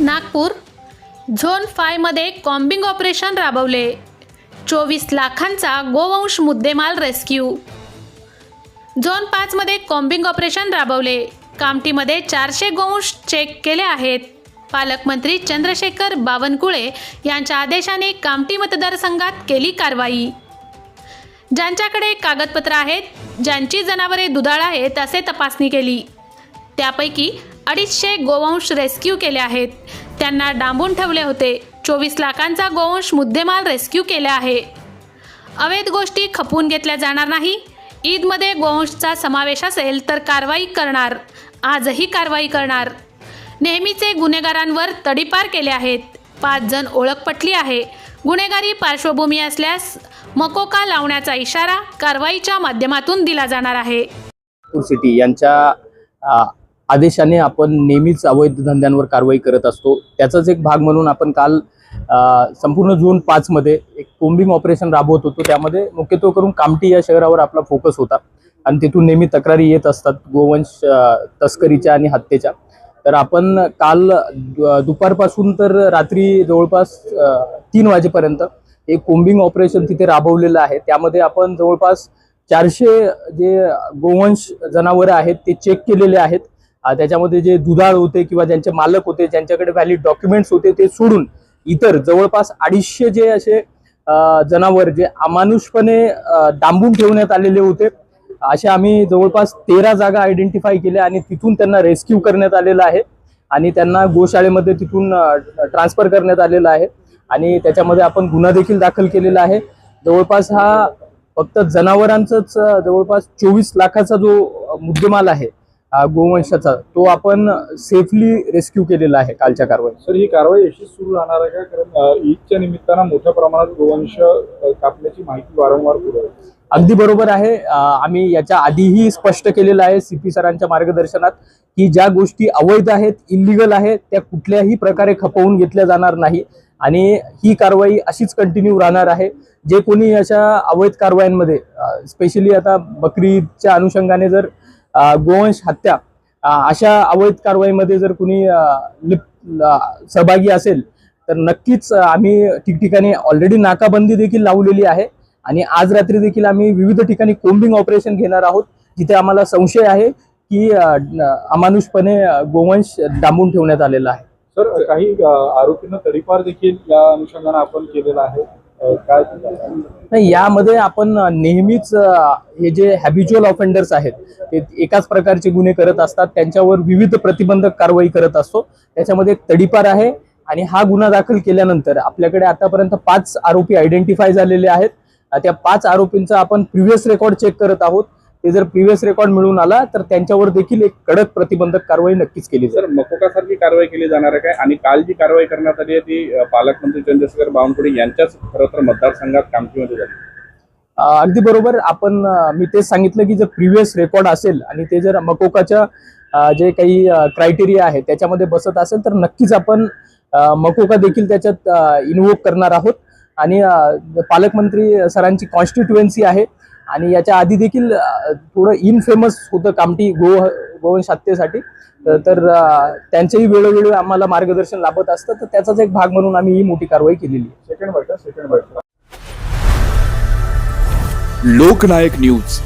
Nagpur. Zone फायमध्ये combing operation राबवले. चोवीस लाखांचा गोवंश मुद्देमाल रेस्क्यू. झोन पाचमध्ये कॉम्बिंग ऑपरेशन राबवले. कामटीमध्ये चारशे गोवंश चेक केले आहेत. पालकमंत्री चंद्रशेखर बावनकुळे यांच्या आदेशाने कामटी मतदारसंघात केली कारवाई. ज्यांच्याकडे कागदपत्र आहेत ज्यांची जनावरे दुधाळ आहेत असे तपासणी केली. त्यापैकी अडीचशे गोवंश रेस्क्यू केले आहेत. त्यांना डांबून ठेवले होते. चोवीस लाखांचा गोवंश मुद्देमाल रेस्क्यू केला आहे. अवैध गोष्टी खपवून घेतल्या जाणार नाही. ईदमध्ये गोवंशचा समावेश असेल तर कारवाई करणार. आजही कारवाई करणार. नेहमीचे गुन्हेगारांवर तडीपार केले आहेत. पाच जण ओळख पटली आहे. गुन्हेगारी पार्श्वभूमी असल्यास मकोका लावण्याचा इशारा कारवाईच्या माध्यमातून दिला जाणार आहे. सिटी यांच्या आदेशाने आपण नेहमीच अवैध धंद्यांवर कारवाई करत असतो. त्याचाच एक भाग म्हणून आपण काल संपूर्ण जून पाचमध्ये एक कोंबिंग ऑपरेशन राबवत होतो. त्यामध्ये मुख्यत्वे करून कामटी या शहरावर आपला फोकस होता. आणि तिथून नेहमी तक्रारी येत असतात. गोवंश तस्करीच्या आणि हत्येच्या. तर आपण काल दुपारपासून तर रात्री जवळपास तीन वाजेपर्यंत एक कोंबिंग ऑपरेशन तिथे राबवलेलं आहे. त्यामध्ये आपण जवळपास चारशे जे गोवंश जनावरं आहेत ते चेक केलेले आहेत. त्याच्यामध्ये जे दुधाळ होते किंवा ज्यांचे मालक होते ज्यांच्याकडे व्हॅलिड डॉक्युमेंट्स होते ते सोडून इतर जवळपास अडीचशे जे असे जनावर जे अमानुषपणे डांबून ठेवण्यात आलेले होते अशा आम्ही जवळपास तेरा जागा आयडेंटिफाय केल्या आणि तिथून त्यांना रेस्क्यू करण्यात आलेलं आहे. आणि त्यांना गोशाळेमध्ये तिथून ट्रान्सफर करण्यात आलेलं आहे. आणि त्याच्यामध्ये आपण गुन्हा देखील दाखल केलेला आहे. जवळपास हा फक्त जनावरांचाच जवळपास चोवीस लाखाचा जो मुद्देमाल आहे गोवंशाचा तो आपण सेफली रेस्क्यू केलेला आहे कालच्या कारवाईत. सर ही कारवाई अशीच सुरू राहणार आहे का? कारण ईदच्या निमित्तानं मोठ्या प्रमाणात गोवंश अ, कापण्याची माहिती वारंवार पुढे. अगदी बरोबर आहे. आम्ही याच्या आधीही स्पष्ट केलेलं आहे सी पी सरांच्या मार्गदर्शनात की ज्या गोष्टी अवैध आहेत इलिगल आहेत त्या कुठल्याही प्रकारे खपवून घेतल्या जाणार नाही. आणि ही कारवाई अशीच कंटिन्यू राहणार आहे. जे कोणी अशा अवैध कारवायांमध्ये स्पेशली आता बकरी ईदच्या अनुषंगाने जर गोवंश हत्या अशा अवैध कारवाईमध्ये जर कुणी लिप सहभागी असेल तर नक्कीच आम्ही ठिकठिकाणी ऑलरेडी नाकाबंदी देखील लावलेली आहे. आणि आज रात्री देखील आम्ही विविध ठिकाणी कोम्बिंग ऑपरेशन घेणार आहोत जिथे आम्हाला संशय आहे की अमानुषपणे गोवंश डांबून ठेवण्यात आलेला आहे. सर काही आरोपींना तडीपार देखील या अनुषंगाने आपण केलेला आहे. काय नाही यामध्ये आपण नेहमीच हे जे हॅबिच्युअल ऑफेंडर्स आहेत ते एकाच प्रकारचे गुन्हे करत असतात. त्यांच्यावर विविध प्रतिबंधक कारवाई करत असतो. त्याच्यामध्ये एक तडीपार आहे आणि हा गुन्हा दाखल केल्यानंतर आपल्याकडे आतापर्यंत पाच आरोपी आयडेंटिफाय झालेले आहेत. त्या पाच आरोपींचा आपण प्रिव्हियस रेकॉर्ड चेक करत आहोत. ते जर प्रिव्हियस रेकॉर्ड मिळून आला तर त्यांच्यावर देखील एक कडक प्रतिबंधक कारवाई नक्कीच केली जाईल. सर मकोकासारखी कारवाई केली जाणार आहे काय? आणि काल जी कारवाई करण्यात आली आहे ती पालकमंत्री चंद्रशेखर बावनकुळे यांच्याच खरं तर मतदारसंघात कामठीमध्ये झाली. अगदी बरोबर. आपण मी तेच सांगितलं की जर प्रिव्हियस रेकॉर्ड असेल आणि ते जर मकोकाच्या जे काही क्रायटेरिया आहे त्याच्यामध्ये बसत असेल तर नक्कीच आपण मकोका देखील त्याच्यात इन्व्होक करणार आहोत. आणि पालकमंत्री सरांची कॉन्स्टिट्युएन्सी आहे. आणि याच्या आधी देखील थोडं इनफेमस होतं कामठी गो गोवंश हत्येसाठी तर- त्यांचेही वेळोवेळी आम्हाला मार्गदर्शन लाभत असतं. तर त्याचाच एक भाग म्हणून आम्ही ही मोठी कारवाई केलेली आहे. सेकंड बैठक सेकंड बैठक लोकनायक न्यूज.